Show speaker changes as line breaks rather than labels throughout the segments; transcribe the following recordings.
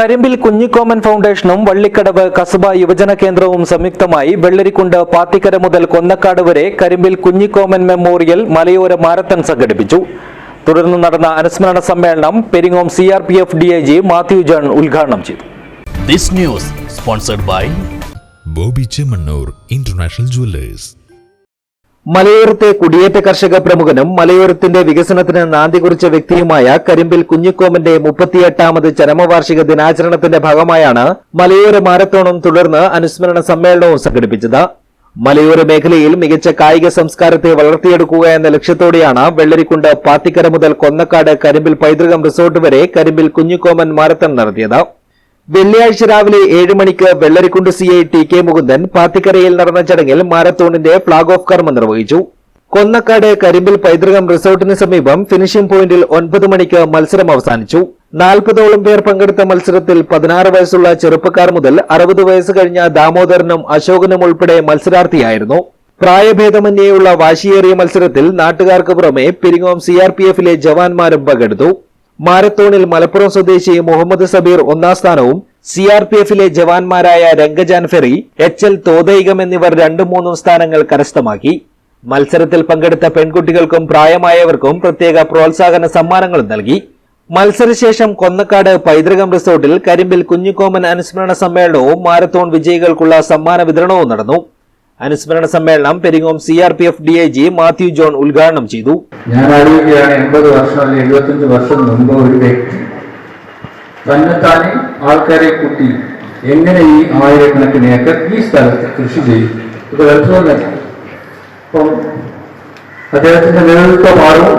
കരിമ്പിൽ കുഞ്ഞിക്കോമൻ ഫൗണ്ടേഷനും വള്ളിക്കടവ് കസബ യുവജന കേന്ദ്രവും സംയുക്തമായി വെള്ളരിക്കുണ്ട് പാത്തിക്കര മുതൽ കൊന്നക്കാട് വരെ കരിമ്പിൽ കുഞ്ഞിക്കോമൻ മെമ്മോറിയൽ മലയോര മാരത്തൺ സംഘടിപ്പിച്ചു. തുടർന്ന് നടന്ന അനുസ്മരണ സമ്മേളനം Peringome C R P F D I G Mathew John ഉദ്ഘാടനം ചെയ്തു.
This news sponsored by
Bobby Chemmanur international jewellers.
മലയോരത്തെ കുടിയേറ്റ കർഷക പ്രമുഖനും മലയോരത്തിന്റെ വികസനത്തിന് നാന്തി കുറിച്ച വ്യക്തിയുമായ കരിമ്പിൽ കുഞ്ഞിക്കോമന്റെ മുപ്പത്തിയെട്ടാമത് ചരമവാർഷിക ദിനാചരണത്തിന്റെ ഭാഗമായാണ് മലയോര മാരത്തോണും തുടർന്ന് അനുസ്മരണ സമ്മേളനവും സംഘടിപ്പിച്ചത്. മലയോര മേഖലയിൽ മികച്ച കായിക സംസ്കാരത്തെ വളർത്തിയെടുക്കുക എന്ന ലക്ഷ്യത്തോടെയാണ് വെള്ളരിക്കുണ്ട് പാത്തിക്കര മുതൽ കൊന്നക്കാട് കരിമ്പിൽ പൈതൃകം റിസോർട്ട് വരെ കരിമ്പിൽ കുഞ്ഞിക്കോമൻ മാരത്തൺ നടത്തിയത്. വെള്ളിയാഴ്ച രാവിലെ ഏഴ് മണിക്ക് Vellarikkundu C I T K Mukundan പാത്തിക്കരയിൽ നടന്ന ചടങ്ങിൽ മാരത്തോണിന്റെ ഫ്ളാഗ് ഓഫ് കർമ്മം നിർവഹിച്ചു. കൊന്നക്കാട് കരിമ്പിൽ പൈതൃകം റിസോർട്ടിന് സമീപം ഫിനിഷിംഗ് പോയിന്റിൽ ഒൻപത് മണിക്ക് മത്സരം അവസാനിച്ചു. നാൽപ്പതോളം പേർ പങ്കെടുത്ത മത്സരത്തിൽ പതിനാറ് വയസ്സുള്ള ചെറുപ്പക്കാർ മുതൽ അറുപത് വയസ്സ് കഴിഞ്ഞ ദാമോദരനും അശോകനും ഉൾപ്പെടെ മത്സരാർത്ഥിയായിരുന്നു. പ്രായഭേദമന്യേയുള്ള വാശിയേറിയ മത്സരത്തിൽ നാട്ടുകാർക്ക് പുറമെ പെരിങ്ങോം സിആർപിഎഫിലെ ജവാന്മാരും പങ്കെടുത്തു. മാരത്തോണിൽ മലപ്പുറം സ്വദേശി മുഹമ്മദ് സബീർ ഒന്നാം സ്ഥാനവും സി ആർ പി എഫിലെ ജവാന്മാരായ Rangajan ferry H L Thothaikam എന്നിവർ രണ്ടും മൂന്നും സ്ഥാനങ്ങൾ കരസ്ഥമാക്കി. മത്സരത്തിൽ പങ്കെടുത്ത പെൺകുട്ടികൾക്കും പ്രായമായവർക്കും പ്രത്യേക പ്രോത്സാഹന സമ്മാനങ്ങളും നൽകി. മത്സരശേഷം കൊന്നക്കാട് പൈതൃകം റിസോർട്ടിൽ കരിമ്പിൽ കുഞ്ഞിക്കോമൻ അനുസ്മരണ സമ്മേളനവും മാരത്തോൺ വിജയികൾക്കുള്ള സമ്മാന വിതരണവും നടന്നു. അനുസ്മരണ സമ്മേളനം Peringome C R P F D I G Mathew John ഉദ്ഘാടനം ചെയ്തു.
ഞാൻ അറിയുകയാണ് എൺപത് വർഷം അല്ലെങ്കിൽ എഴുപത്തഞ്ച് വർഷം മുമ്പ് ഒരു വ്യക്തി. തന്നെത്താനെ ആൾക്കാരെ കൂട്ടി എങ്ങനെ ഈ ആയിരക്കണക്കിന് ഏക്കർ ഈ സ്ഥലത്ത് കൃഷി ചെയ്യും? ഇത് വ്യർത്ഥമൊന്നല്ല അപ്പം അദ്ദേഹത്തിന്റെ നേതൃത്വമാർഗം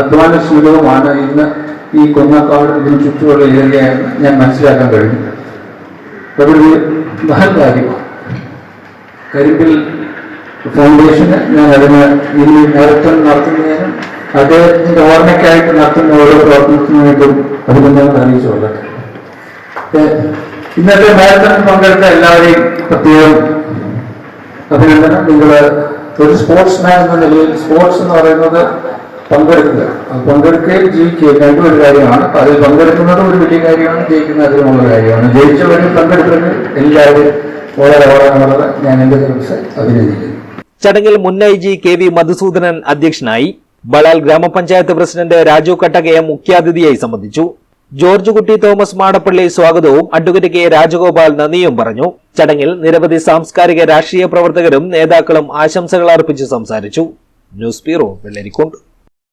അധ്വാനശീലവുമാണ് ഇന്ന് ഈ കൊന്നക്കാട് ഇതിന് ചുറ്റുമുള്ള ഏരിയ ഞാൻ മനസ്സിലാക്കാൻ കഴിഞ്ഞു. അതൊരു മഹൽ കാര്യമാണ്. കരിമ്പിൽ ഫൗണ്ടേഷന് ഞാൻ അതിന് ഈ മാരത്തൺ നടത്തുന്നതിനും അദ്ദേഹത്തിന്റെ ഓർമ്മയ്ക്കായിട്ട് നടത്തുന്ന ഓരോ പ്രവർത്തനത്തിനു വേണ്ടും അഭിനന്ദനം അറിയിച്ചു ഇന്നത്തെ മാരത്തണിൽ പങ്കെടുത്ത എല്ലാവരെയും പ്രത്യേകം അഭിനന്ദനം. നിങ്ങൾ ഒരു സ്പോർട്സ് മാൻ എന്ന നിലയിൽ സ്പോർട്സ് എന്ന് പറയുന്നത് പങ്കെടുക്കുക. പങ്കെടുക്കുകയും ജയിക്കുകയും രണ്ടും ഒരു കാര്യമാണ് അതിൽ പങ്കെടുക്കുന്നത് ഒരു വലിയ കാര്യമാണ് ജയിക്കുന്നത് അതിലുമുള്ള കാര്യമാണ്. ജയിച്ചവരും പങ്കെടുത്തവരും എല്ലാവരും
ചടങ്ങിൽ മുൻ I G K V Madhusoodanan അധ്യക്ഷനായി ബളാൽ ഗ്രാമപഞ്ചായത്ത് പ്രസിഡന്റ് രാജു കട്ടകയ മുഖ്യാതിഥിയായി സംബന്ധിച്ചു. ജോർജ് കുട്ടി തോമസ് മാടപ്പള്ളി സ്വാഗതവും അഡ്വക്കേറ്റ് കെ രാജഗോപാൽ നന്ദിയും പറഞ്ഞു. ചടങ്ങിൽ നിരവധി സാംസ്കാരിക രാഷ്ട്രീയ പ്രവർത്തകരും നേതാക്കളും ആശംസകൾ അർപ്പിച്ച് സംസാരിച്ചു. News bureau Vellarikundu